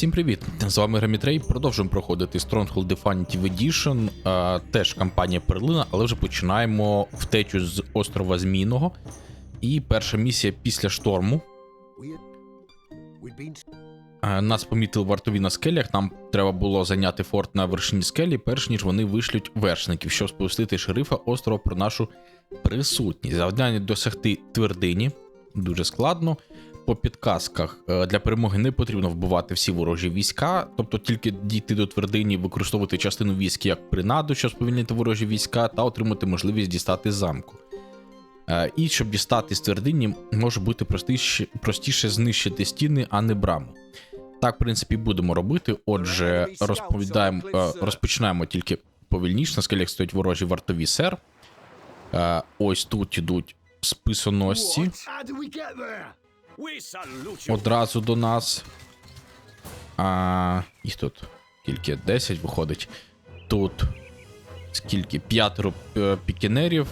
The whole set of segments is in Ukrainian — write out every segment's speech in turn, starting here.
Всім привіт! З вами Грамітрей. Продовжуємо проходити Stronghold Definitive Edition. Е, теж кампанія Перлина, але вже починаємо втечу з острова Змійного. І перша місія після шторму. Е, нас помітили вартові на скелях. Нам треба було зайняти форт на вершині скелі, перш ніж вони вишлють вершників, щоб сповістити шерифа острова про нашу присутність. Завдання досягти твердині дуже складно. По підказках е, для перемоги не потрібно вбивати всі ворожі війська, тобто тільки дійти до твердині, використовувати частину військ як принаду, щоб сповільнити ворожі війська, та отримати можливість дістати замку. Е, І щоб дістати з твердині, може бути простіше, простіше знищити стіни, а не браму. Так, в принципі, будемо робити. Отже, розповідаємо, е, розпочинаємо тільки повільніше, на скелях стоять ворожі вартові сер. Ось тут ідуть списоносці. Одразу до нас. А, їх тут тільки 10 виходить. Тут скільки? П'ятеро е, пікінерів,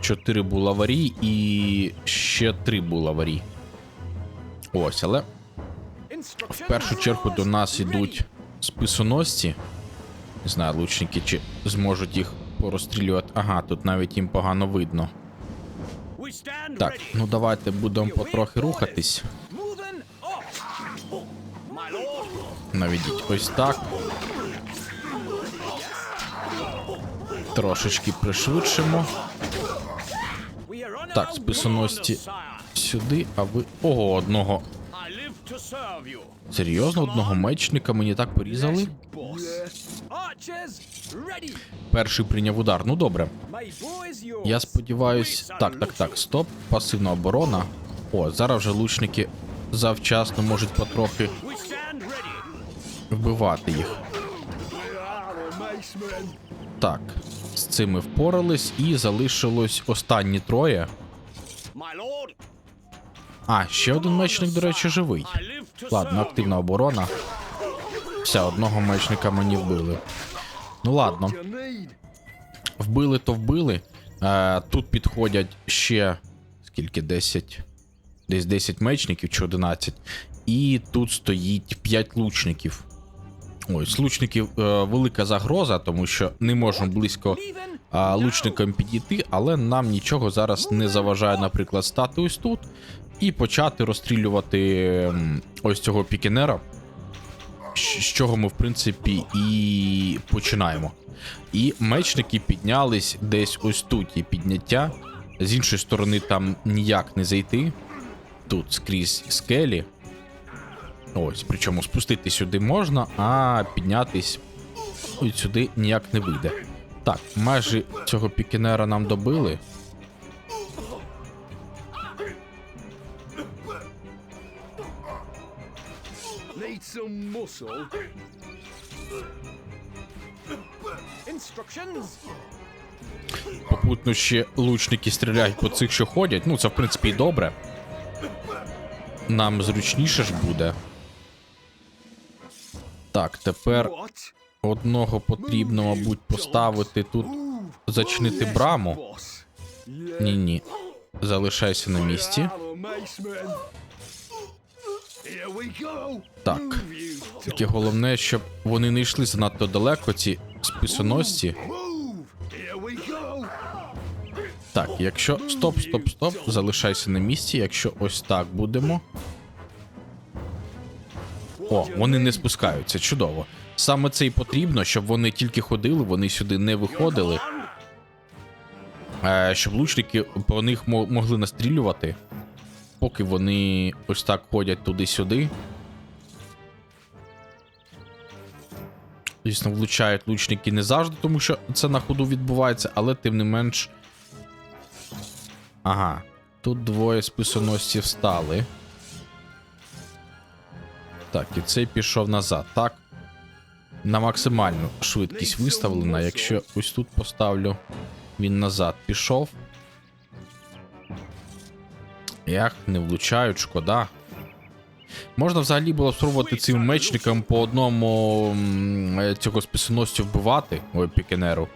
4 булаварі і ще 3 булаварі. Ось, але в першу чергу до нас ідуть списоносці. Не знаю, лучники, чи зможуть їх порозстрілювати. Ага, тут навіть їм погано видно. Так, ну давайте будемо потрохи рухатись. Наведіть ось так. Трошечки пришвидшимо. Так, sire. сюди, а ви. Ого, одного. Серйозно, одного мечника мені так порізали. Перший прийняв удар. Ну добре. Я сподіваюсь. Так, так, так. Стоп. Пасивна оборона. О, зараз вже лучники завчасно можуть потрохи вбивати їх. Так, з цим ми впорались, і залишилось останні троє. А, ще один мечник, до речі, живий. Ладно, активна оборона. Все, одного мечника мені вбили. Ну ладно, вбили то вбили. Е, тут підходять ще скільки? 10. Десь 10 мечників чи 11. І тут стоїть 5 лучників. Ось, лучників е, велика загроза, тому що не можемо близько а, лучникам підійти, але нам нічого зараз не заважає, наприклад, стати ось тут і почати розстрілювати ось цього пікінера, з чого ми, в принципі, і починаємо. І мечники піднялись десь ось тут є підняття. З іншої сторони, там ніяк не зайти. Тут скрізь скелі. Ось, причому спустити сюди можна, а піднятись сюди ніяк не вийде. Так, майже цього пікінера нам добили. Some muscle. instructions. Попутно ще лучники стріляють по цих, що ходять. Ну, це в принципі і добре. Нам зручніше ж буде. Так, тепер одного потрібно, мабуть, поставити тут, зачинити браму. Ні-ні. Залишайся на місці. Так. Тільки головне, щоб вони не йшли занадто далеко, ці списоносці. Так, якщо. Стоп, стоп, стоп. Залишайся на місці. Якщо ось так будемо. О, вони не спускаються. Чудово. Саме це і потрібно, щоб вони тільки ходили, вони сюди не виходили. Е, щоб лучники по них мо- могли настрілювати, поки вони ось так ходять туди-сюди. Звісно, влучають лучники не завжди, тому що це на ходу відбувається, але тим не менш. Ага, тут двоє списоносців стали. Так, і цей пішов назад. Так. На максимальну швидкість виставлена. Якщо ось тут поставлю, він назад пішов. Як не влучають, шкода. Можна взагалі було спробувати цим мечникам по одному е, цього списоносцю вбивати, ой, пікенеру.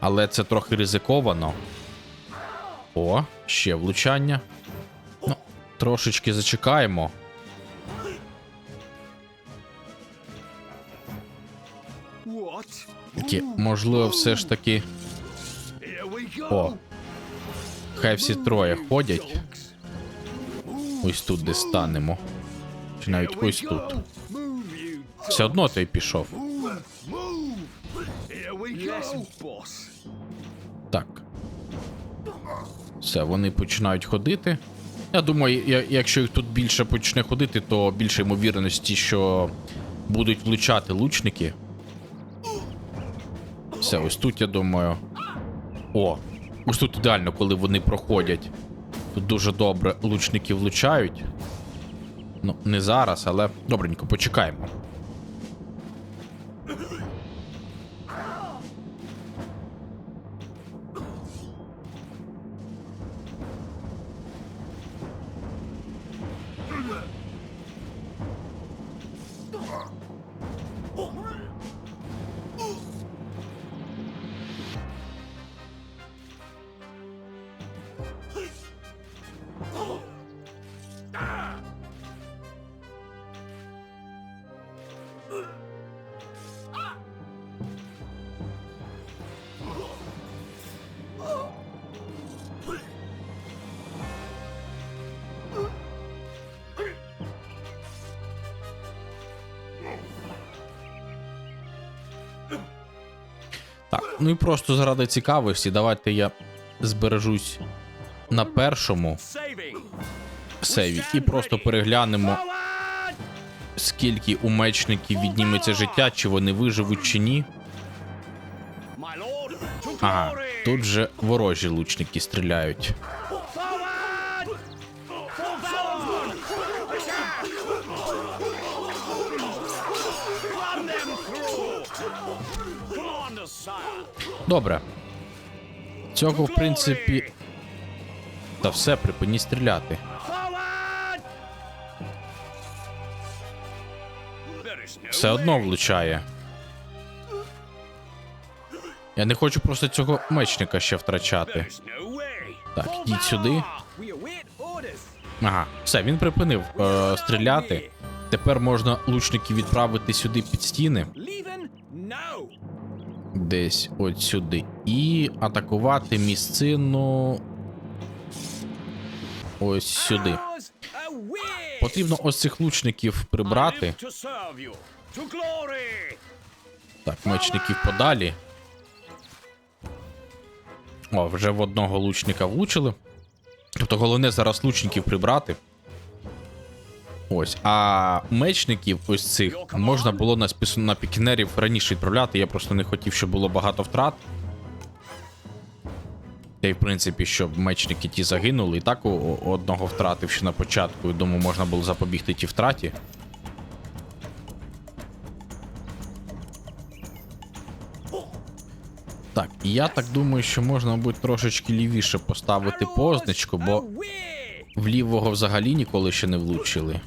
Але це трохи ризиковано. О, ще влучання. Ну, трошечки зачекаємо. Такі, можливо, все ж таки. О. Хай всі троє ходять. Ось тут де станемо. Чи навіть ось тут. Все одно той пішов. Так. Все, вони починають ходити. Я думаю, якщо їх тут більше почне ходити, то більше ймовірності, що будуть влучати лучники. Все, ось тут, я думаю. О, ось тут ідеально, коли вони проходять. Тут дуже добре лучники влучають. Ну, не зараз, але добренько, почекаємо. Так, ну і просто заради цікавості, давайте я збережусь на першому сейві і просто переглянемо! Скільки у мечників відніметься життя, чи вони виживуть чи ні. Ага, тут же ворожі лучники стріляють. Добре. Цього, в принципі. Та все, припиніть стріляти. Все одно влучає. Я не хочу просто цього мечника ще втрачати. Так, For ідіть сюди. Ага, все, він припинив е, стріляти. Тепер можна лучників відправити сюди під стіни, десь от сюди, і атакувати місцину. Ось сюди. Потрібно ось цих лучників прибрати. Так, мечників подалі. О, вже в одного лучника влучили. Тобто головне зараз лучників прибрати. Ось. А мечників ось цих можна було на на пікінерів раніше відправляти. Я просто не хотів, щоб було багато втрат. Та й в принципі, щоб мечники ті загинули. І так одного втратив ще на початку. Думаю, можна було запобігти ті втраті. Так, і я так думаю, що можна, мабуть, трошечки лівіше поставити позначку, бо в лівого взагалі ніколи ще не влучили.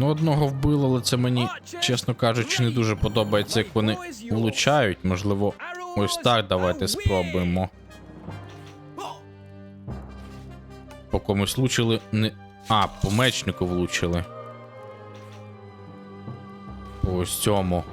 Ну одного вбили, але це мені, чесно кажучи, не дуже подобається, як вони влучають. Можливо, ось так давайте спробуємо. По комусь влучили. Не... А, по мечнику влучили. По ось цьому.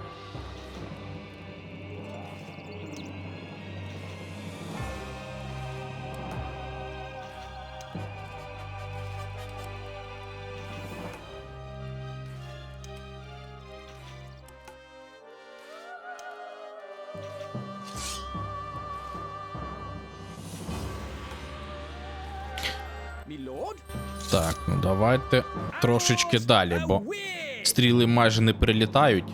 Ну трошечки далі, бо стріли майже не прилітають.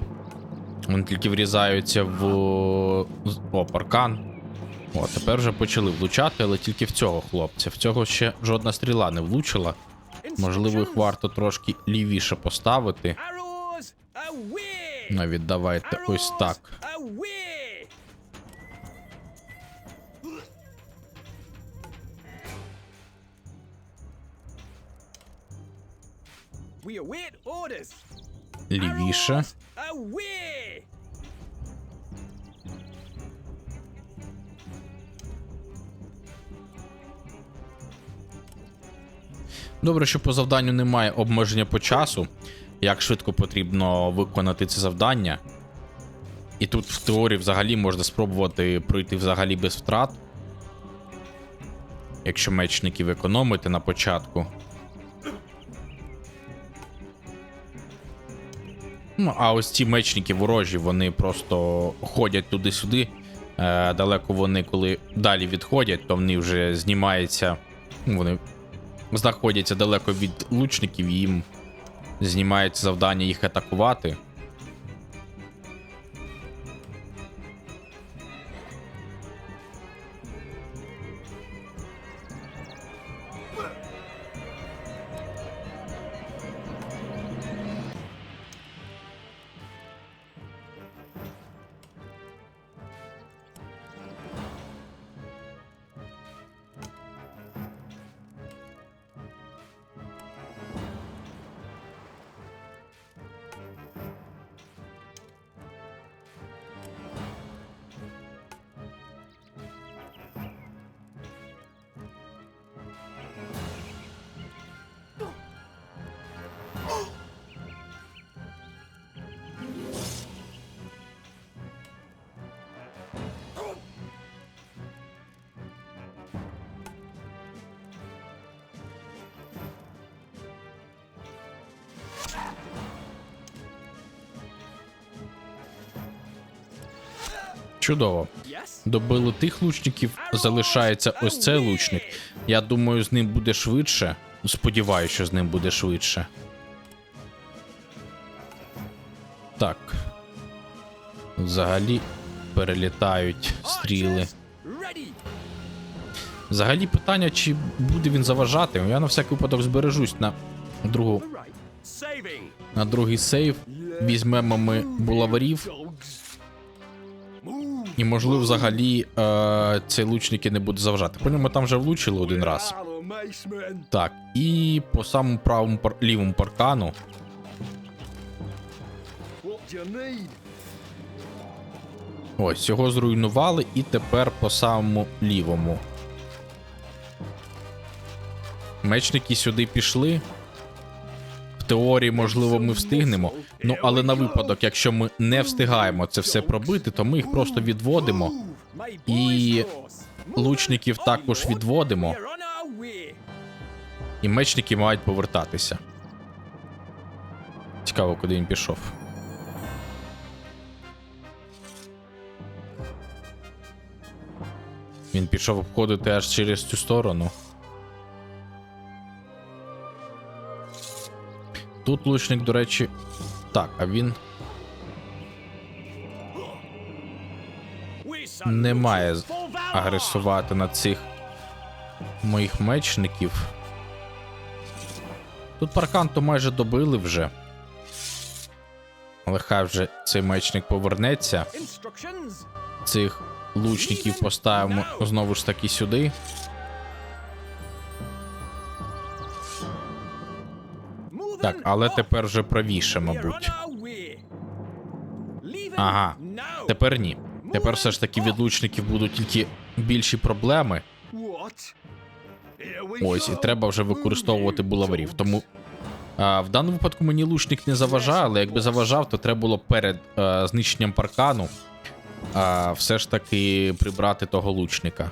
Вони тільки врізаються в о, паркан. О, тепер вже почали влучати, але тільки в цього хлопця. В цього ще жодна стріла не влучила. Можливо, їх варто трошки лівіше поставити. Навіть давайте ось так. Лівіше. Добре, що по завданню немає обмеження по часу, як швидко потрібно виконати це завдання. І тут в теорії взагалі можна спробувати пройти взагалі без втрат. Якщо мечників економити на початку. Ну, а ось ці мечники ворожі, вони просто ходять туди-сюди. Е, далеко вони, коли далі відходять, то вони вже знімаються. Вони знаходяться далеко від лучників, і їм знімається завдання їх атакувати. Чудово. Добили тих лучників, залишається ось цей лучник. Я думаю, з ним буде швидше. Сподіваюся, що з ним буде швидше. Так. Взагалі перелітають стріли. Взагалі питання, чи буде він заважати. Я на всякий випадок збережусь на другу, на другий сейв. Візьмемо ми булаварів. І можливо, взагалі е, цей лучник і не буде заважати. По ньому там вже влучили один раз. Так, і по самому правому пар... лівому паркану. Ось, його зруйнували, і тепер по самому лівому. Мечники сюди пішли. Теорії, можливо, ми встигнемо. Ну, але на випадок, якщо ми не встигаємо це все пробити, то ми їх просто відводимо. І лучників також відводимо. І мечники мають повертатися. Цікаво, куди він пішов. Він пішов обходити аж через цю сторону. Тут лучник, до речі. Так, а він не має агресувати на цих моїх мечників. Тут паркан то майже добили вже. Але хай вже цей мечник повернеться. Цих лучників поставимо знову ж таки сюди. Так, але тепер вже правіше, мабуть. Ага. Тепер ні. Тепер все ж таки від лучників будуть тільки більші проблеми. Ось, і треба вже використовувати булаварів. Тому а, в даному випадку мені лучник не заважає, але якби заважав, то треба було перед а, знищенням паркану а, все ж таки прибрати того лучника.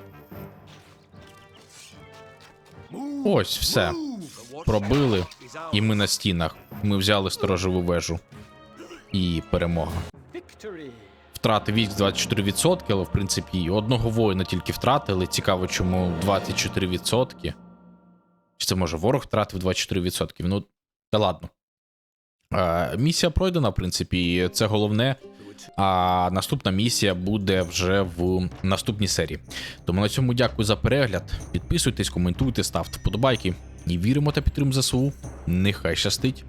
Ось, все. Пробили, і ми на стінах. Ми взяли сторожову вежу. І перемога. Втрати військ 24%, але в принципі і одного воїна тільки втратили. Цікаво, чому 24%. Чи Це може ворог втратив 24%. Ну, та ладно. Е, місія пройдена, в принципі, і це головне. А наступна місія буде вже в наступній серії. Тому на цьому дякую за перегляд. Підписуйтесь, коментуйте, ставте вподобайки. І віримо та підтримуємо ЗСУ. Нехай щастить.